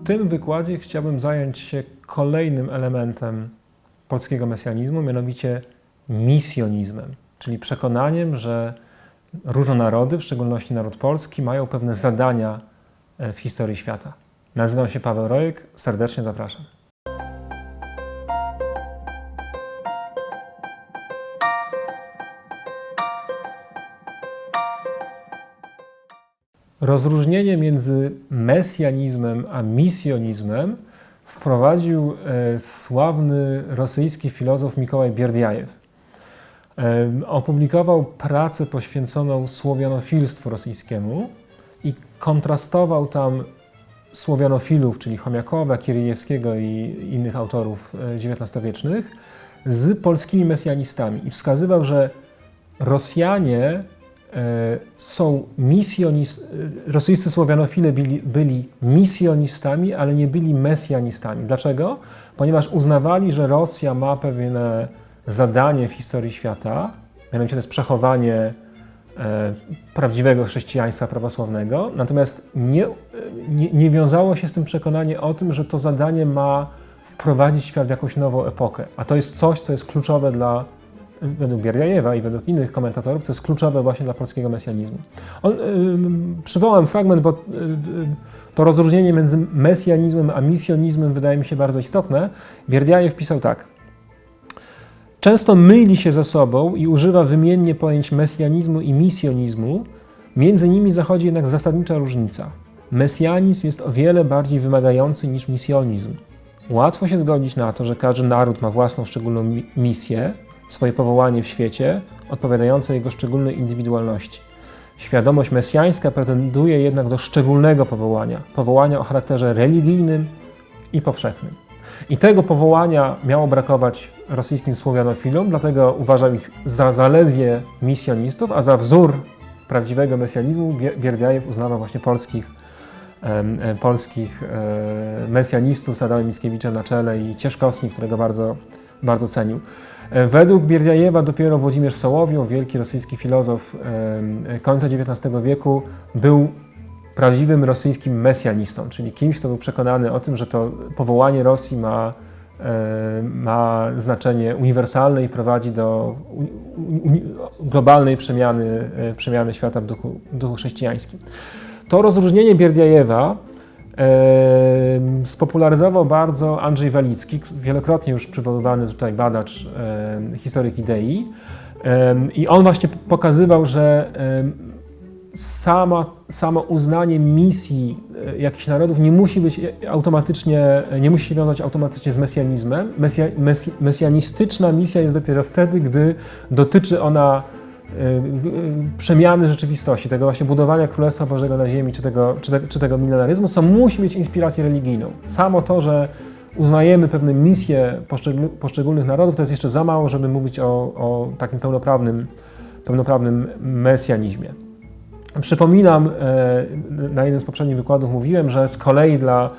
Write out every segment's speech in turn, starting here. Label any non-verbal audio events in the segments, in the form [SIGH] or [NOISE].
W tym wykładzie chciałbym zająć się kolejnym elementem polskiego mesjanizmu, mianowicie misjonizmem, czyli przekonaniem, że różne narody, w szczególności naród polski, mają pewne zadania e, w historii świata. Nazywam się Paweł Rojek, serdecznie zapraszam. Rozróżnienie między mesjanizmem a misjonizmem wprowadził e, sławny rosyjski filozof Mikołaj Bierdiajew. E, opublikował pracę poświęconą słowianofilstwu rosyjskiemu i kontrastował tam słowianofilów, czyli Chomiakowa, Kiryjewskiego i innych autorów XIX-wiecznych z polskimi mesjanistami i wskazywał, że Rosjanie E, są misjonist, rosyjscy słowianofile byli, byli misjonistami, ale nie byli mesjanistami. Dlaczego? Ponieważ uznawali, że Rosja ma pewne zadanie w historii świata, mianowicie to jest przechowanie e, prawdziwego chrześcijaństwa prawosławnego, natomiast nie, nie, nie wiązało się z tym przekonanie o tym, że to zadanie ma wprowadzić świat w jakąś nową epokę. A to jest coś, co jest kluczowe dla według Bierdiajewa i według innych komentatorów, to jest kluczowe właśnie dla polskiego mesjanizmu. On, y, przywołam fragment, bo y, to rozróżnienie między mesjanizmem a misjonizmem wydaje mi się bardzo istotne. Bierdiajew pisał tak. Często myli się ze sobą i używa wymiennie pojęć mesjanizmu i misjonizmu. Między nimi zachodzi jednak zasadnicza różnica. Mesjanizm jest o wiele bardziej wymagający niż misjonizm. Łatwo się zgodzić na to, że każdy naród ma własną szczególną misję, swoje powołanie w świecie, odpowiadające jego szczególnej indywidualności. Świadomość mesjańska pretenduje jednak do szczególnego powołania, powołania o charakterze religijnym i powszechnym. I tego powołania miało brakować rosyjskim słowianofilom, dlatego uważał ich za zaledwie misjonistów, a za wzór prawdziwego mesjanizmu Bierdiajew uznawał właśnie polskich, e, polskich e, mesjanistów z Adamem Mickiewiczem na czele i Cieszkowskim, którego bardzo, bardzo cenił. E, według Bierdiajewa dopiero Włodzimierz Sołowiow, wielki rosyjski filozof końca XIX wieku, był prawdziwym rosyjskim mesjanistą, czyli kimś, kto był przekonany o tym, że to powołanie Rosji ma, ma znaczenie uniwersalne i prowadzi do globalnej przemiany, e, przemiany świata w duchu, w duchu chrześcijańskim. To rozróżnienie Bierdiajewa Spopularyzował bardzo Andrzej Walicki, wielokrotnie już przywoływany tutaj badacz, historyk idei. I on właśnie pokazywał, że sama, samo uznanie misji e, jakichś narodów nie musi być automatycznie, nie musi się wiązać automatycznie z mesjanizmem. Mesja, mesjanistyczna misja jest dopiero wtedy, gdy dotyczy ona przemiany rzeczywistości, tego właśnie budowania Królestwa Bożego na ziemi, czy tego, czy, te, czy tego milenaryzmu, co musi mieć inspirację religijną. Samo to, że uznajemy pewne misje poszczególnych narodów, to jest jeszcze za mało, żeby mówić o, o takim pełnoprawnym, pełnoprawnym mesjanizmie. Przypominam, e, na jednym z poprzednich wykładów mówiłem, że z kolei dla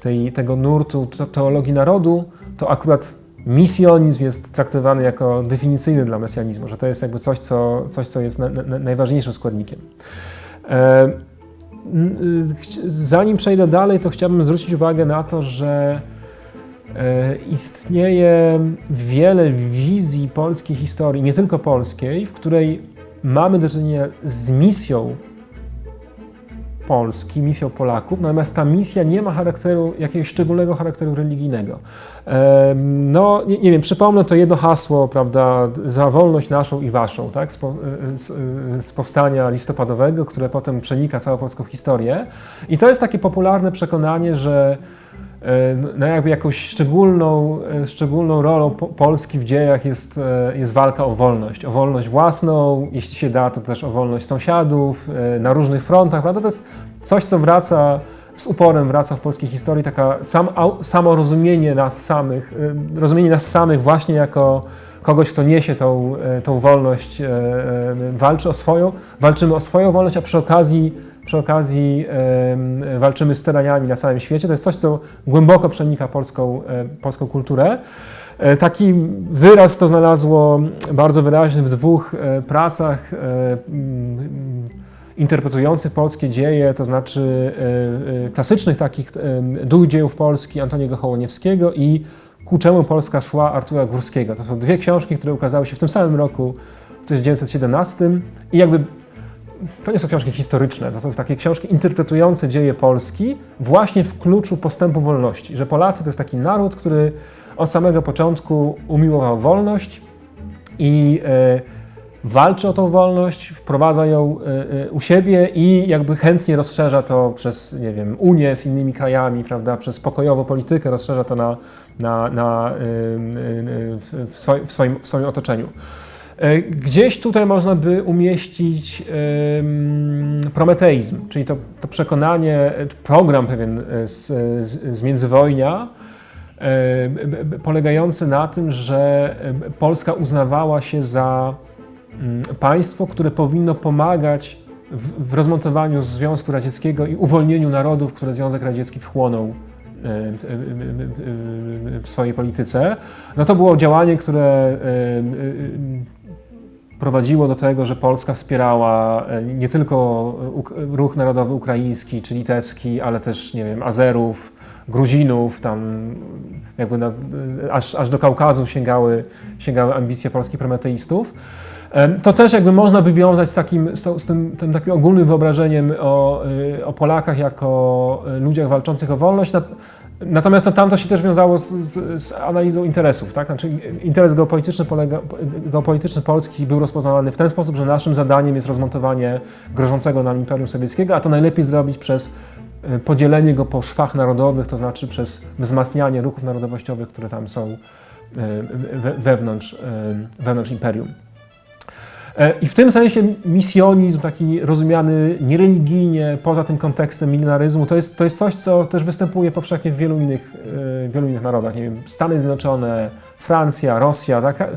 tej, tego nurtu teologii narodu, to akurat misjonizm jest traktowany jako definicyjny dla mesjanizmu, że to jest jakby coś, co, coś, co jest na, na, najważniejszym składnikiem. E, zanim przejdę dalej, to chciałbym zwrócić uwagę na to, że e, istnieje wiele wizji polskiej historii, nie tylko polskiej, w której mamy do czynienia z misją Polski, misją Polaków, natomiast ta misja nie ma charakteru, jakiegoś szczególnego charakteru religijnego. No, nie, nie wiem, przypomnę to jedno hasło, prawda, za wolność naszą i waszą, tak, z, z, z powstania listopadowego, które potem przenika całą polską historię. I to jest takie popularne przekonanie, że no jakby jakąś szczególną, e, szczególną rolą Polski w dziejach jest, e, jest walka o wolność. O wolność własną, jeśli się da, to też o wolność sąsiadów na różnych frontach. Prawda? To jest coś, co wraca z uporem, wraca w polskiej historii, taka sam, samo rozumienie nas samych, rozumienie nas samych właśnie jako kogoś, kto niesie tą, tą wolność, walczy o swoją, walczymy o swoją wolność, a przy okazji przy okazji walczymy z tyraniami na całym świecie. To jest coś, co głęboko przenika polską, e, polską kulturę. E, taki wyraz to znalazło bardzo wyraźny w dwóch e, pracach. interpretujących polskie dzieje, to znaczy e, e, klasycznych takich e, duch dziejów Polski Antoniego Hołoniewskiego i Ku czemu Polska szła Artura Górskiego. To są dwie książki, które ukazały się w tym samym roku, w 1917 i jakby to nie są książki historyczne, to są takie książki interpretujące dzieje Polski właśnie w kluczu postępu wolności, że Polacy to jest taki naród, który od samego początku umiłował wolność i e, walczy o tą wolność, wprowadza ją e, e, u siebie i jakby chętnie rozszerza to przez, nie wiem, Unię z innymi krajami, prawda, przez pokojową politykę, rozszerza to na, na, na, w, swoim, w, swoim, w swoim otoczeniu. Gdzieś tutaj można by umieścić prometeizm, czyli to, to przekonanie, program pewien z, z, z międzywojnia, polegający na tym, że Polska uznawała się za mm, państwo, które powinno pomagać w, w rozmontowaniu Związku Radzieckiego i uwolnieniu narodów, które Związek Radziecki wchłonął w swojej polityce. No to było działanie, które prowadziło do tego, że Polska wspierała nie tylko ruch narodowy ukraiński czy litewski, ale też, nie wiem, Azerów, Gruzinów, tam jakby na, aż, aż do Kaukazu sięgały, sięgały ambicje polskich prometeistów. To też jakby można by wiązać z takim, z tym, tym takim ogólnym wyobrażeniem o, o Polakach jako ludziach walczących o wolność. Natomiast no, tam to się też wiązało z, z, z, analizą interesów. Tak? Znaczy, interes geopolityczny, polega, geopolityczny Polski był rozpoznawany w ten sposób, że naszym zadaniem jest rozmontowanie grożącego nam Imperium Sowieckiego, a to najlepiej zrobić przez E, podzielenie go po szwach narodowych, to znaczy przez wzmacnianie ruchów narodowościowych, które tam są e, wewnątrz, e, wewnątrz imperium. I w tym sensie misjonizm, taki rozumiany niereligijnie, poza tym kontekstem milenaryzmu, to jest, to jest coś, co też występuje powszechnie w wielu innych, w wielu innych narodach. Nie wiem, Stany Zjednoczone, Francja, Rosja, tak?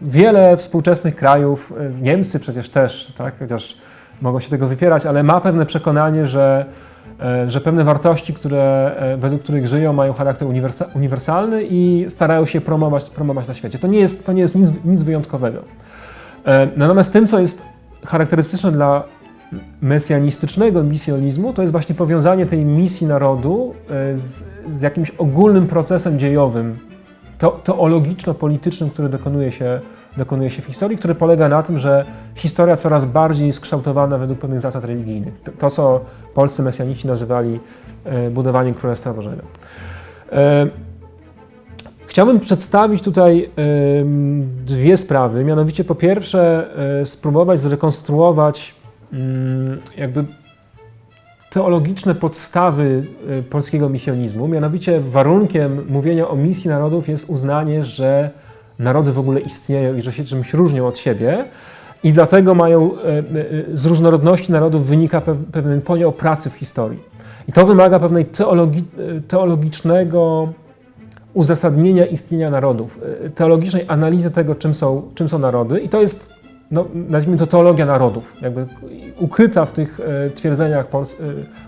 wiele współczesnych krajów, Niemcy przecież też, tak? chociaż mogą się tego wypierać, ale ma pewne przekonanie, że E, że pewne wartości, które, e, według których żyją, mają charakter uniwersalny i starają się promować, promować na świecie. To nie jest, to nie jest nic, nic wyjątkowego. E, natomiast tym, co jest charakterystyczne dla mesjanistycznego misjonizmu, to jest właśnie powiązanie tej misji narodu z, z jakimś ogólnym procesem dziejowym, teologiczno-politycznym, który dokonuje się dokonuje się w historii, który polega na tym, że historia coraz bardziej jest kształtowana według pewnych zasad religijnych. To, co polscy mesjanici nazywali e, budowaniem Królestwa Bożego. E, chciałbym przedstawić tutaj e, dwie sprawy. Mianowicie, po pierwsze, spróbować zrekonstruować mm, jakby teologiczne podstawy polskiego misjonizmu. Mianowicie, warunkiem mówienia o misji narodów jest uznanie, że narody w ogóle istnieją i że się czymś różnią od siebie. I dlatego mają, e, e, z różnorodności narodów wynika pewien podział pracy w historii. I to wymaga pewnej teologi, e, teologicznego uzasadnienia istnienia narodów, teologicznej analizy tego, czym są, czym są narody. I to jest, no, nazwijmy to teologia narodów, jakby ukryta w tych twierdzeniach pols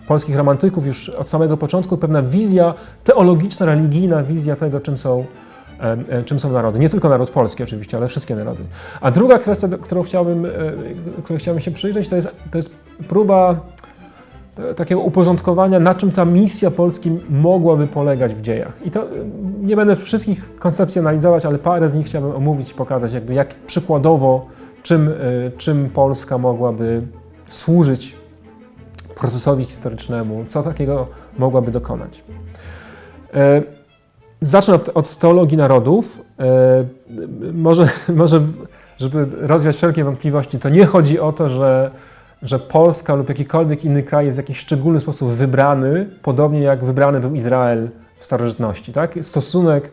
polskich romantyków już od samego początku, pewna wizja teologiczna, religijna wizja tego, czym są E, e, czym są narody. Nie tylko naród polski oczywiście, ale wszystkie narody. A druga kwestia, którą chciałbym, e, której chciałbym się przyjrzeć, to jest, to jest próba takiego uporządkowania, na czym ta misja Polski mogłaby polegać w dziejach. I to nie będę wszystkich koncepcji analizować, ale parę z nich chciałbym omówić, pokazać, jakby jak przykładowo, czym, czym Polska mogłaby służyć procesowi historycznemu, co takiego mogłaby dokonać. Zacznę od, od teologii narodów. E, może, [LAUGHS] może, żeby rozwiać wszelkie wątpliwości, to nie chodzi o to, że, że Polska lub jakikolwiek inny kraj jest w jakiś szczególny sposób wybrany, podobnie jak wybrany był Izrael w starożytności. Tak? Stosunek,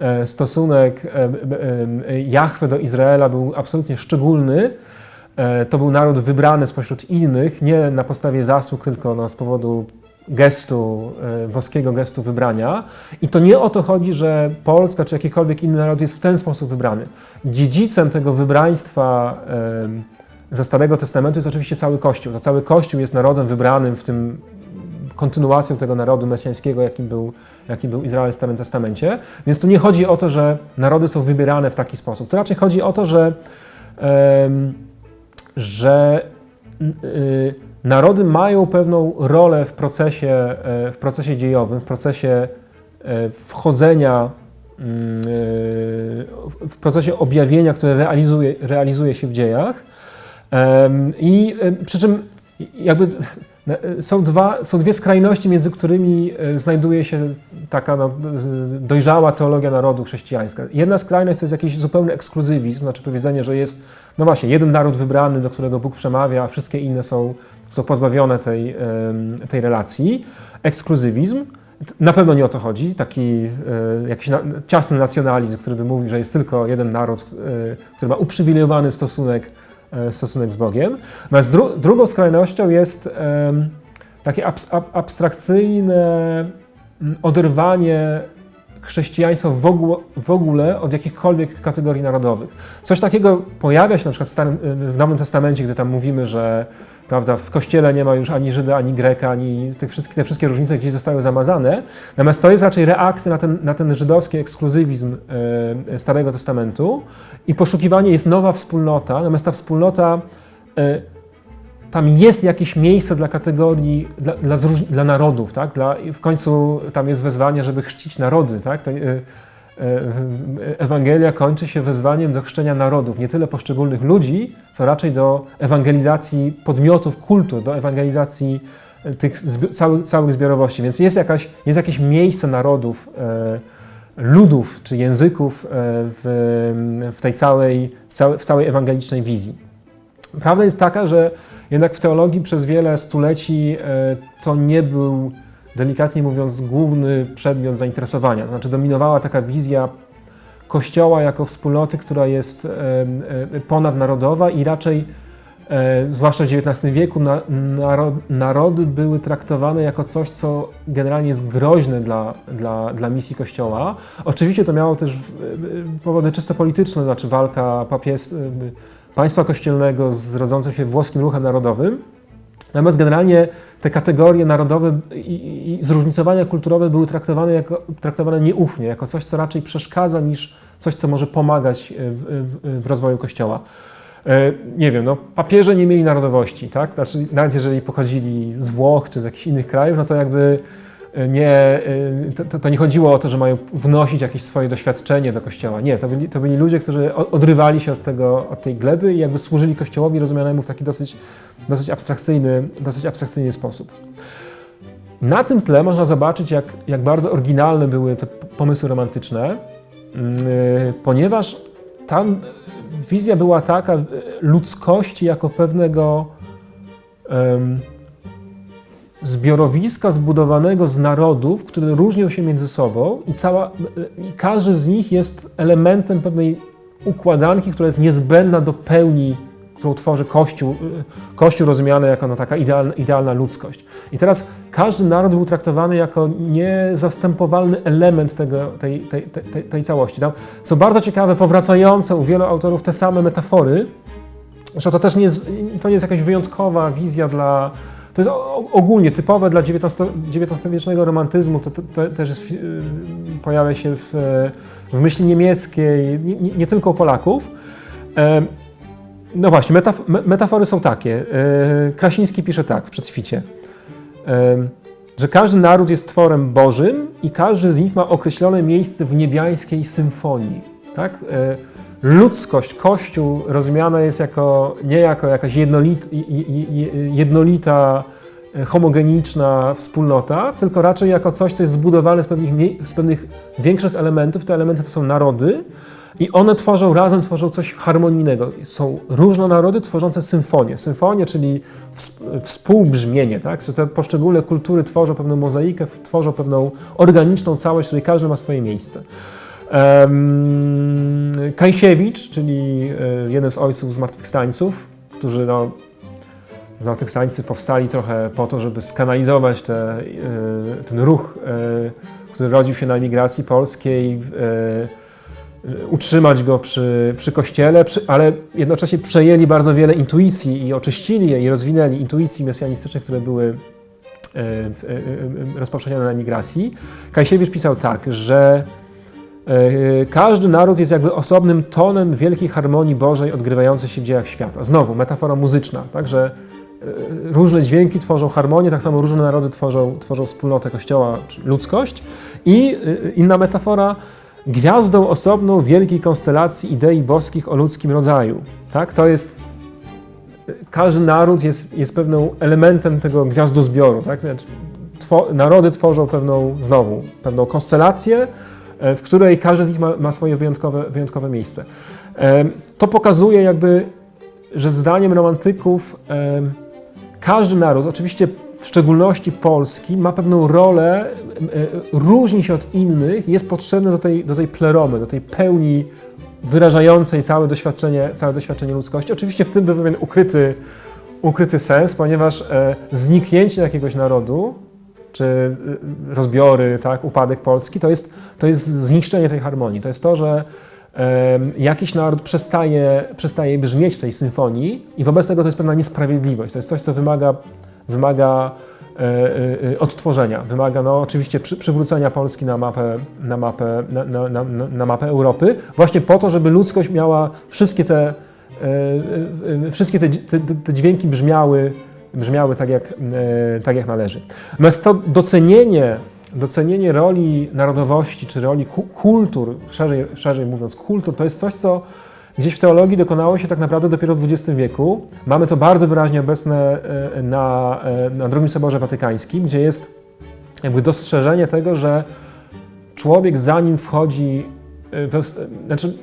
e, stosunek e, Jahwe do Izraela był absolutnie szczególny. To był naród wybrany spośród innych, nie na podstawie zasług, tylko no, z powodu gestu, e, boskiego gestu wybrania. I to nie o to chodzi, że Polska czy jakikolwiek inny naród jest w ten sposób wybrany. Dziedzicem tego wybraństwa ze Starego Testamentu jest oczywiście cały Kościół. To cały Kościół jest narodem wybranym, w tym kontynuacją tego narodu mesjańskiego, jakim był, jakim był Izrael w Starym Testamencie. Więc tu nie chodzi o to, że narody są wybierane w taki sposób. To raczej chodzi o to, że, że y, narody mają pewną rolę w procesie, e, w procesie dziejowym, w procesie e, wchodzenia, mm, e, w procesie objawienia, które realizuje, realizuje się w dziejach. I przy czym jakby są, dwa, są dwie skrajności, między którymi znajduje się taka no, dojrzała teologia narodu chrześcijańska. Jedna skrajność to jest jakiś zupełny ekskluzywizm, znaczy powiedzenie, że jest, no właśnie, jeden naród wybrany, do którego Bóg przemawia, a wszystkie inne są są pozbawione tej, tej relacji. Ekskluzywizm, na pewno nie o to chodzi, taki e, jakiś na, ciasny nacjonalizm, który by mówił, że jest tylko jeden naród, e, który ma uprzywilejowany stosunek, e, stosunek z Bogiem. Natomiast dru, drugą skrajnością jest takie ab, abstrakcyjne oderwanie chrześcijaństwa w ogóle, w ogóle, od jakichkolwiek kategorii narodowych. Coś takiego pojawia się na przykład w, Starym, w Nowym Testamencie, gdy tam mówimy, że Prawda? W kościele nie ma już ani Żyda, ani Greka, ani tych wszystkich, te wszystkie różnice gdzieś zostały zamazane. Natomiast to jest raczej reakcja na ten, na ten żydowski ekskluzywizm e, Starego Testamentu i poszukiwanie jest nowa wspólnota, natomiast ta wspólnota e, tam jest jakieś miejsce dla kategorii, dla, dla, dla narodów, tak? Dla, w końcu tam jest wezwanie, żeby chrzcić narody, tak? To, Ewangelia kończy się wezwaniem do chrzczenia narodów, nie tyle poszczególnych ludzi, co raczej do ewangelizacji podmiotów kultu, do ewangelizacji e, tych całych, całych zbiorowości. Więc jest, jakaś, jest jakieś miejsce narodów, e, ludów czy języków w, w tej całej, w całej ewangelicznej wizji. Prawda jest taka, że jednak w teologii przez wiele stuleci to nie był delikatnie mówiąc, główny przedmiot zainteresowania. To znaczy dominowała taka wizja Kościoła jako wspólnoty, która jest ponadnarodowa i raczej, e, zwłaszcza w XIX wieku, narody były traktowane jako coś, co generalnie jest groźne dla, dla, dla misji Kościoła. Oczywiście to miało też powody czysto polityczne, znaczy walka papies, państwa kościelnego z rodzącym się włoskim ruchem narodowym, Natomiast generalnie te kategorie narodowe i, i zróżnicowania kulturowe były traktowane, jako, traktowane nieufnie, jako coś, co raczej przeszkadza, niż coś, co może pomagać w, w, w rozwoju Kościoła. E, nie wiem, no, papieże nie mieli narodowości, tak? Znaczy, nawet jeżeli pochodzili z Włoch czy z jakichś innych krajów, no to jakby nie, y, to, to, nie chodziło o to, że mają wnosić jakieś swoje doświadczenie do Kościoła. Nie, to byli, to byli ludzie, którzy odrywali się od, tego, od tej gleby i jakby służyli Kościołowi rozumianemu w taki dosyć, dosyć, abstrakcyjny, dosyć abstrakcyjny sposób. Na tym tle można zobaczyć, jak, jak bardzo oryginalne były te pomysły romantyczne, yy, ponieważ tam wizja była taka ludzkości jako pewnego yy, zbiorowiska zbudowanego z narodów, które różnią się między sobą i, cała, i każdy z nich jest elementem pewnej układanki, która jest niezbędna do pełni, którą tworzy Kościół, Kościół rozumiany jako no, taka idealna, idealna ludzkość. I teraz każdy naród był traktowany jako niezastępowalny element tego, tej, tej, tej, tej całości. Tam są bardzo ciekawe, powracające u wielu autorów te same metafory, że to też nie jest, to nie jest jakaś wyjątkowa wizja dla, to jest ogólnie typowe dla XIX-wiecznego romantyzmu, to, to, to, też jest, y, pojawia się w, w myśli niemieckiej, nie, nie, tylko u Polaków. No właśnie, metaf metafory są takie. E, Krasiński pisze tak w Przedświcie, że każdy naród jest tworem Bożym i każdy z nich ma określone miejsce w niebiańskiej symfonii. Tak? Ludzkość, Kościół rozumiana jest jako, nie jako jakaś jednolit, jednolita, e, homogeniczna wspólnota, tylko raczej jako coś, co jest zbudowane z pewnych, z pewnych większych elementów. Te elementy to są narody i one tworzą razem, tworzą coś harmonijnego. Są różne narody tworzące symfonię. Symfonię, czyli współbrzmienie, tak? Że te poszczególne kultury tworzą pewną mozaikę, tworzą pewną organiczną całość, w której każdy ma swoje miejsce. Kajsiewicz, czyli e, jeden z ojców zmartwychwstańców, którzy no, zmartwychwstańcy powstali trochę po to, żeby skanalizować te, e, ten ruch, e, który rodził się na emigracji polskiej, utrzymać go przy, przy kościele, przy, ale jednocześnie przejęli bardzo wiele intuicji i oczyścili je i rozwinęli intuicji mesjanistycznych, które były rozpowszechnione na emigracji. Kajsiewicz pisał tak, że każdy naród jest jakby osobnym tonem wielkiej harmonii Bożej odgrywającej się w dziejach świata. Znowu, metafora muzyczna, także różne dźwięki tworzą harmonię, tak samo różne narody tworzą, tworzą wspólnotę Kościoła, czy ludzkość. I inna metafora, gwiazdą osobną wielkiej konstelacji idei boskich o ludzkim rodzaju. Tak? To jest, każdy naród jest, jest pewną elementem tego gwiazdozbioru. Tak? Znaczy, narody tworzą pewną, znowu, pewną konstelację, e, w której każdy z nich ma, ma swoje wyjątkowe, wyjątkowe miejsce. E, to pokazuje jakby, że zdaniem romantyków e, każdy naród, oczywiście w szczególności Polski, ma pewną rolę, różni się od innych, jest potrzebny do tej, do tej pleromy, do tej pełni wyrażającej całe doświadczenie, całe doświadczenie ludzkości. Oczywiście w tym był pewien ukryty, ukryty sens, ponieważ zniknięcie jakiegoś narodu czy y, rozbiory, tak, upadek Polski, to jest, to jest zniszczenie tej harmonii. To jest to, że jakiś naród przestaje, przestaje brzmieć w tej symfonii i wobec tego to jest pewna niesprawiedliwość. To jest coś, co wymaga, wymaga e, e, e, odtworzenia, wymaga no, oczywiście przy, przywrócenia Polski na mapę, na, mapę, na, na, na, na mapę Europy, właśnie po to, żeby ludzkość miała wszystkie te, wszystkie te, te, te dźwięki brzmiały brzmiały tak jak, e, tak jak należy. Natomiast to docenienie, docenienie roli narodowości czy roli kultur, szerzej, szerzej mówiąc kultur, to jest coś, co gdzieś w teologii dokonało się tak naprawdę dopiero w XX wieku. Mamy to bardzo wyraźnie obecne e, na, e, na II Soborze Watykańskim, gdzie jest jakby dostrzeżenie tego, że człowiek zanim wchodzi we, znaczy,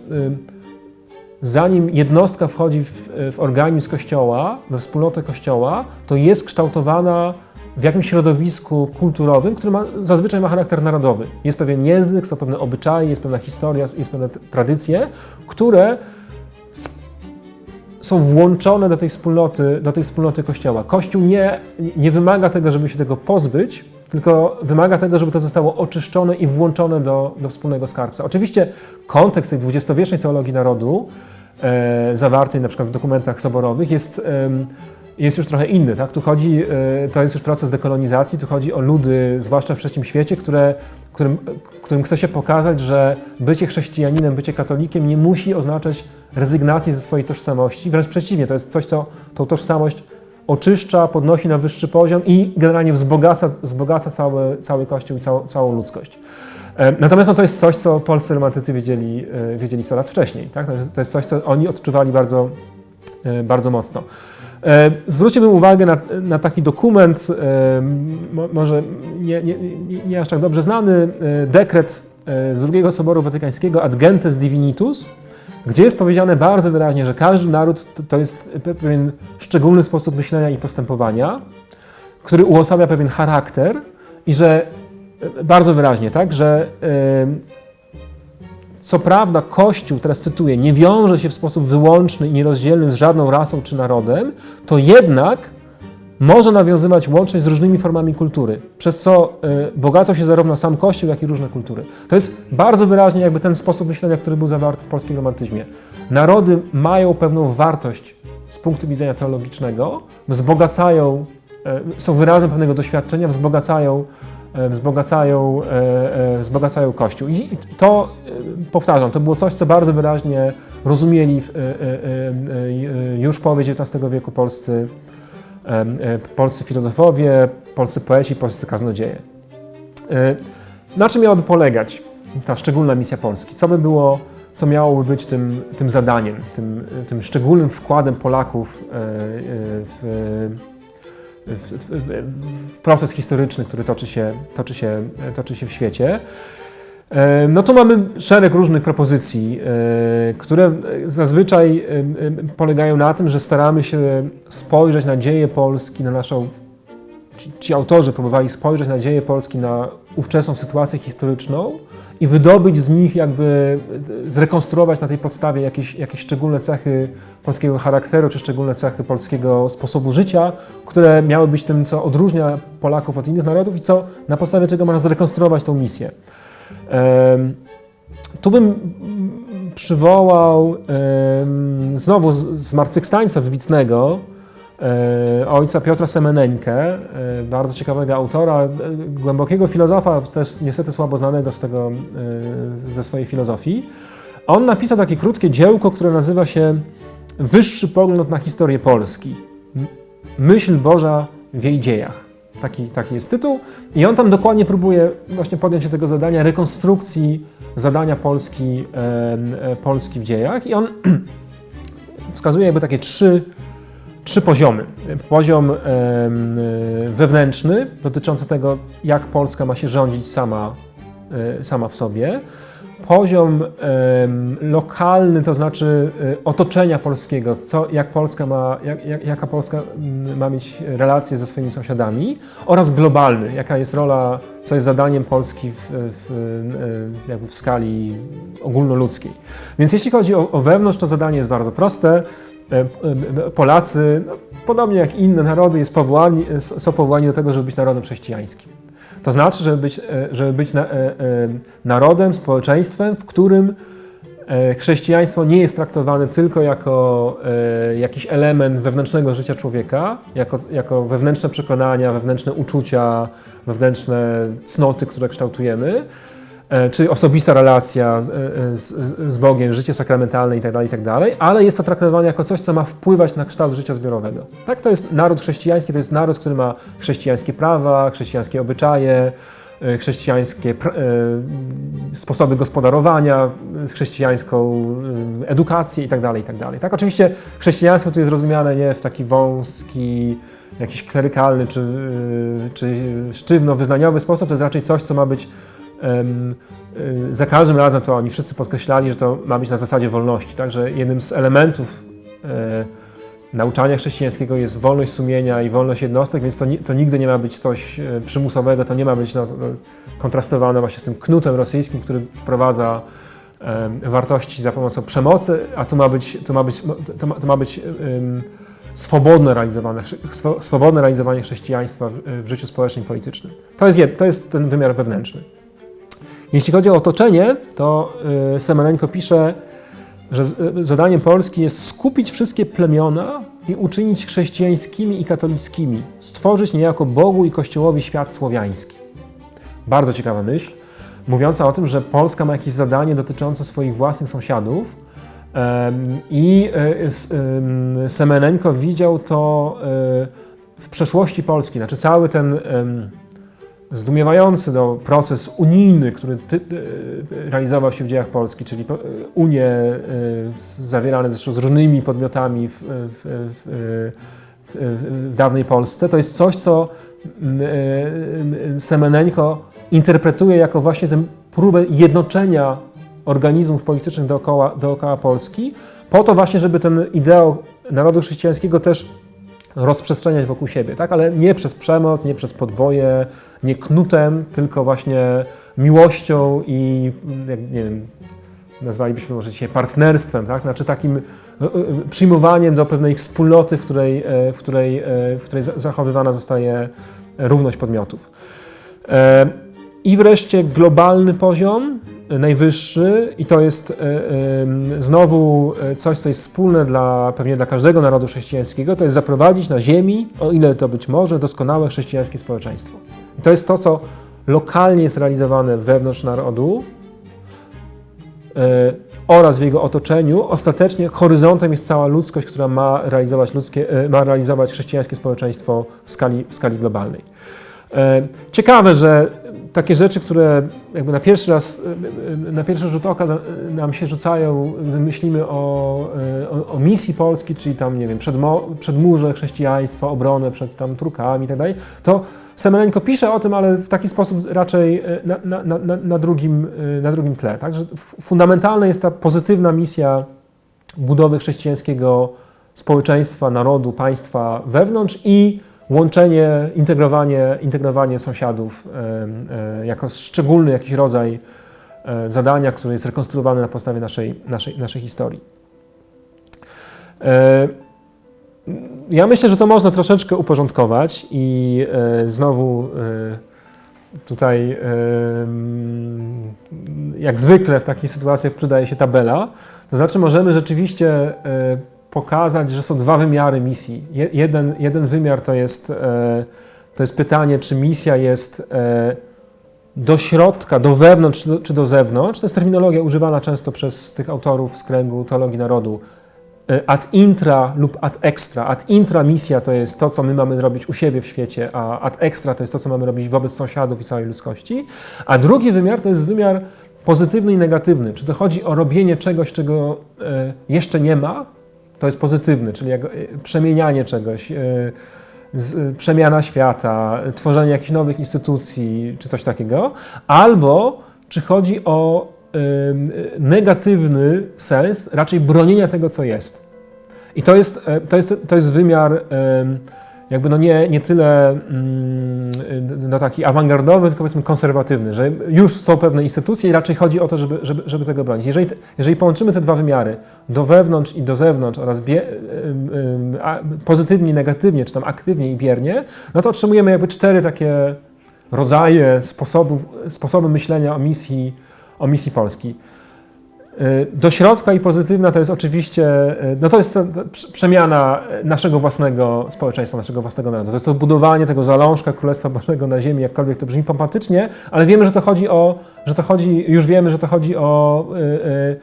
zanim jednostka wchodzi w, w organizm Kościoła, we wspólnotę Kościoła, to jest kształtowana w jakimś środowisku kulturowym, który ma, zazwyczaj ma charakter narodowy. Jest pewien język, są pewne obyczaje, jest pewna historia, jest pewne tradycje, które są włączone do tej wspólnoty, do tej wspólnoty Kościoła. Kościół nie, nie wymaga tego, żeby się tego pozbyć, tylko wymaga tego, żeby to zostało oczyszczone i włączone do, do wspólnego skarbca. Oczywiście kontekst tej dwudziestowiecznej teologii narodu, e, zawartej na przykład w dokumentach soborowych, jest, e, jest już trochę inny. Tak? Tu chodzi, e, to jest już proces dekolonizacji, tu chodzi o ludy, zwłaszcza w trzecim świecie, które, którym, którym chce się pokazać, że bycie chrześcijaninem, bycie katolikiem nie musi oznaczać rezygnacji ze swojej tożsamości. Wręcz przeciwnie, to jest coś, co tą tożsamość oczyszcza, podnosi na wyższy poziom i generalnie wzbogaca, wzbogaca cały, cały Kościół i całą, całą ludzkość. E, natomiast no, to jest coś, co polscy romantycy wiedzieli, e, wiedzieli 100 lat wcześniej. Tak? To, jest, coś, co oni odczuwali bardzo, e, bardzo mocno. Zwróćmy uwagę na, na, taki dokument, może nie, nie, nie, aż tak dobrze znany, dekret z drugiego Soboru Watykańskiego Ad Gentes Divinitus, gdzie jest powiedziane bardzo wyraźnie, że każdy naród to, jest pewien szczególny sposób myślenia i postępowania, który uosabia pewien charakter i że e, bardzo wyraźnie, tak, że co prawda Kościół, teraz cytuję, nie wiąże się w sposób wyłączny i nierozdzielny z żadną rasą czy narodem, to jednak może nawiązywać łączność z różnymi formami kultury, przez co y, bogacą się zarówno sam Kościół, jak i różne kultury. To jest bardzo wyraźnie jakby ten sposób myślenia, który był zawarty w polskim romantyzmie. Narody mają pewną wartość z punktu widzenia teologicznego, wzbogacają, y, są wyrazem pewnego doświadczenia, wzbogacają, y, wzbogacają, wzbogacają Kościół. I to, powtarzam, to było coś, co bardzo wyraźnie rozumieli już połowie XIX wieku polscy polscy filozofowie, polscy poeci, polscy kaznodzieje. E, na czym miałaby polegać ta szczególna misja Polski? Co by było, co miałoby być tym, tym zadaniem, tym, tym szczególnym wkładem Polaków e, w, w, w, w proces historyczny, który toczy się, toczy się, toczy się w świecie? No to mamy szereg różnych propozycji, e, które zazwyczaj polegają na tym, że staramy się spojrzeć na dzieje Polski, na naszą. Ci, ci autorzy próbowali spojrzeć na dzieje Polski, na ówczesną sytuację historyczną i wydobyć z nich, jakby e, zrekonstruować na tej podstawie jakieś, jakieś szczególne cechy polskiego charakteru, czy szczególne cechy polskiego sposobu życia, które miały być tym, co odróżnia Polaków od innych narodów i co na podstawie czego można zrekonstruować tą misję. Tu bym przywołał znowu zmartwychwstańca wybitnego, e, ojca Piotra Semeneńkę, e, bardzo ciekawego autora, e, głębokiego filozofa, też niestety słabo znanego z tego, ze swojej filozofii. On napisał takie krótkie dziełko, które nazywa się Wyższy pogląd na historię Polski. Myśl Boża w jej dziejach. Taki, taki jest tytuł. I on tam dokładnie próbuje właśnie podjąć się tego zadania rekonstrukcji zadania Polski, e, Polski w dziejach. I on [CLEARS THROAT] wskazuje jakby takie trzy, trzy poziomy. Poziom e, wewnętrzny, dotyczący tego, jak Polska ma się rządzić sama, e, sama w sobie poziom lokalny, to znaczy e, otoczenia polskiego, co, jak Polska ma, jak, jak, jaka Polska mm, ma mieć relacje ze swoimi sąsiadami oraz globalny, jaka jest rola, co jest zadaniem Polski w, w, e, jakby w skali ogólnoludzkiej. Więc jeśli chodzi o, o wewnątrz, to zadanie jest bardzo proste. E, Polacy, no, podobnie jak inne narody, jest powołani, są powołani do tego, żeby być narodem chrześcijańskim. To znaczy, żeby być, e, żeby być e, e, narodem, społeczeństwem, w którym chrześcijaństwo nie jest traktowane tylko jako jakiś element wewnętrznego życia człowieka, jako, jako wewnętrzne przekonania, wewnętrzne uczucia, wewnętrzne cnoty, które kształtujemy, czy osobista relacja z, z, z Bogiem, życie sakramentalne itd., tak itd., tak ale jest to traktowane jako coś, co ma wpływać na kształt życia zbiorowego. Tak, to jest naród chrześcijański, to jest naród, który ma chrześcijańskie prawa, chrześcijańskie obyczaje, e, chrześcijańskie e, sposoby gospodarowania, chrześcijańską e, edukację itd., tak itd. Tak, oczywiście chrześcijaństwo tu jest rozumiane nie w taki wąski, jakiś klerykalny czy, czy sztywno-wyznaniowy sposób, to jest raczej coś, co ma być za każdym razem to oni wszyscy podkreślali, że to ma być na zasadzie wolności. Także jednym z elementów e, nauczania chrześcijańskiego jest wolność sumienia i wolność jednostek, więc to, to nigdy nie ma być coś e, przymusowego, to nie ma być no, kontrastowane właśnie z tym knutem rosyjskim, który wprowadza wartości za pomocą przemocy, a to ma być, to ma być, to ma, to ma być um, swobodne, swobodne realizowanie chrześcijaństwa w, w, życiu społecznym i politycznym. To jest, to jest ten wymiar wewnętrzny. Jeśli chodzi o otoczenie, to y, Semeleńko pisze, że y, zadaniem Polski jest skupić wszystkie plemiona i uczynić chrześcijańskimi i katolickimi, stworzyć niejako Bogu i Kościołowi świat słowiański. Bardzo ciekawa myśl, mówiąca o tym, że Polska ma jakieś zadanie dotyczące swoich własnych sąsiadów i y, Semenenko widział to w przeszłości Polski, znaczy cały ten zdumiewający no, proces unijny, który ty, y, realizował się w dziejach Polski, czyli y, unie zawierane zresztą z różnymi podmiotami w, w, w, w dawnej Polsce, to jest coś, co Semeneńko interpretuje jako właśnie tę próbę jednoczenia organizmów politycznych dookoła, dookoła Polski, po to właśnie, żeby ten ideał narodu chrześcijańskiego też rozprzestrzeniać wokół siebie, tak? ale nie przez przemoc, nie przez podboje, nie knutem, tylko właśnie miłością i jak, nie wiem, nazwalibyśmy może dzisiaj partnerstwem, tak? znaczy takim e, e, przyjmowaniem do pewnej wspólnoty, w której, e, w której, w której zachowywana zostaje równość podmiotów. I wreszcie globalny poziom, najwyższy i to jest e, e, znowu e, coś, co jest wspólne dla, pewnie dla każdego narodu chrześcijańskiego, to jest zaprowadzić na ziemi, o ile to być może, doskonałe chrześcijańskie społeczeństwo. I to jest to, co lokalnie jest realizowane wewnątrz narodu oraz w jego otoczeniu. Ostatecznie horyzontem jest cała ludzkość, która ma realizować, ludzkie, ma realizować chrześcijańskie społeczeństwo w skali, w skali globalnej. Ciekawe, że takie rzeczy, które jakby na pierwszy raz, na pierwszy rzut oka nam się rzucają, gdy myślimy o, o, o misji Polski, czyli tam, nie wiem, przedmurze chrześcijaństwa, obronę przed tam Turkami i tak dalej, to Semeleńko pisze o tym, ale w taki sposób raczej na, na, na, na, drugim, na drugim tle. Także fundamentalna jest ta pozytywna misja budowy chrześcijańskiego społeczeństwa, narodu, państwa wewnątrz i łączenie, integrowanie, integrowanie sąsiadów e, jako szczególny jakiś rodzaj e, zadania, które jest rekonstruowane na podstawie naszej, naszej, naszej historii. E, ja myślę, że to można troszeczkę uporządkować i znowu tutaj jak zwykle w takich sytuacjach przydaje się tabela. To znaczy możemy rzeczywiście pokazać, że są dwa wymiary misji. Jeden, jeden wymiar to jest, e, to jest pytanie, czy misja jest e, do środka, do wewnątrz czy do, czy do zewnątrz. To jest terminologia używana często przez tych autorów z kręgu teologii narodu. e, ad intra lub ad extra. Ad intra misja to jest to, co my mamy robić u siebie w świecie, a ad extra to jest to, co mamy robić wobec sąsiadów i całej ludzkości. A drugi wymiar to jest wymiar pozytywny i negatywny. Czy to chodzi o robienie czegoś, czego jeszcze nie ma, to jest pozytywny, czyli jak, e, przemienianie czegoś, e, z, przemiana świata, tworzenie jakichś nowych instytucji czy coś takiego, albo czy chodzi o negatywny sens raczej bronienia tego, co jest. I to jest, e, to jest, to jest wymiar ym, jakby no nie, nie tyle no taki awangardowy, tylko powiedzmy konserwatywny, że już są pewne instytucje i raczej chodzi o to, żeby, żeby, żeby tego bronić. Jeżeli, jeżeli połączymy te dwa wymiary, do wewnątrz i do zewnątrz oraz bie, pozytywnie negatywnie, czy tam aktywnie i biernie, no to otrzymujemy jakby cztery takie rodzaje sposobów, sposoby myślenia o misji, o misji Polski. Y, Do środka i pozytywna to jest oczywiście, y, no to jest to, to prze- przemiana naszego własnego społeczeństwa, naszego własnego narodu. To jest to budowanie tego zalążka Królestwa Bożego na ziemi, jakkolwiek to brzmi pompatycznie, ale wiemy, że to chodzi o, że to chodzi, już wiemy, że to chodzi o y, y,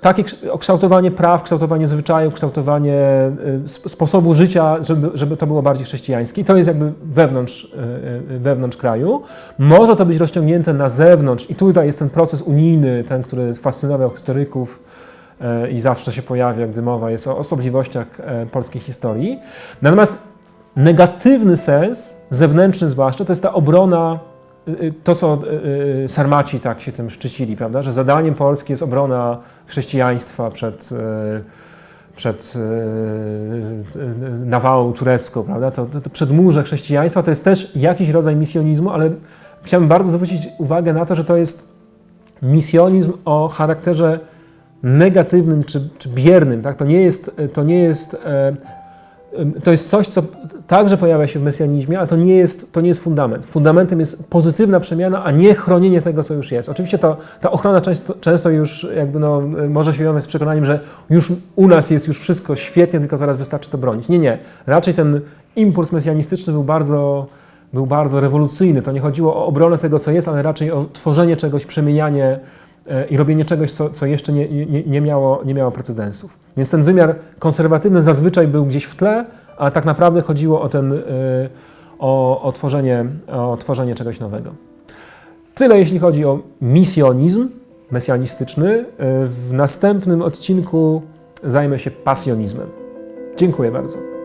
takie kształtowanie praw, kształtowanie zwyczajów, kształtowanie y, sp- sposobu życia, żeby, żeby to było bardziej chrześcijańskie. I to jest jakby wewnątrz, y, y, wewnątrz kraju. Może to być rozciągnięte na zewnątrz i tutaj jest ten proces unijny, ten, który fascynował historyków i zawsze się pojawia, gdy mowa jest o osobliwościach polskiej historii. Natomiast negatywny sens, zewnętrzny zwłaszcza, to jest ta obrona to, co y, y, Sarmaci tak się tym szczycili, prawda? że zadaniem Polski jest obrona chrześcijaństwa przed, y, przed nawałą turecką, prawda? To, to, to przedmurze chrześcijaństwa to jest też jakiś rodzaj misjonizmu, ale chciałbym bardzo zwrócić uwagę na to, że to jest misjonizm o charakterze negatywnym czy, czy biernym. Tak? To nie jest, to nie jest e, to jest coś, co także pojawia się w mesjanizmie, ale to nie jest, to nie jest fundament. Fundamentem jest pozytywna przemiana, a nie chronienie tego, co już jest. Oczywiście to, ta ochrona często, często już jakby no, może się wiązać z przekonaniem, że już u nas jest już wszystko świetnie, tylko zaraz wystarczy to bronić. Nie, nie. Raczej ten impuls mesjanistyczny był bardzo, był bardzo rewolucyjny. To nie chodziło o obronę tego, co jest, ale raczej o tworzenie czegoś, przemienianie i robienie czegoś, co, co jeszcze nie, nie, nie, miało, nie miało precedensów. Więc ten wymiar konserwatywny zazwyczaj był gdzieś w tle, a tak naprawdę chodziło o, ten, y, o, o, tworzenie, o tworzenie czegoś nowego. Tyle jeśli chodzi o misjonizm mesjanistyczny. Y, W następnym odcinku zajmę się pasjonizmem. Dziękuję bardzo.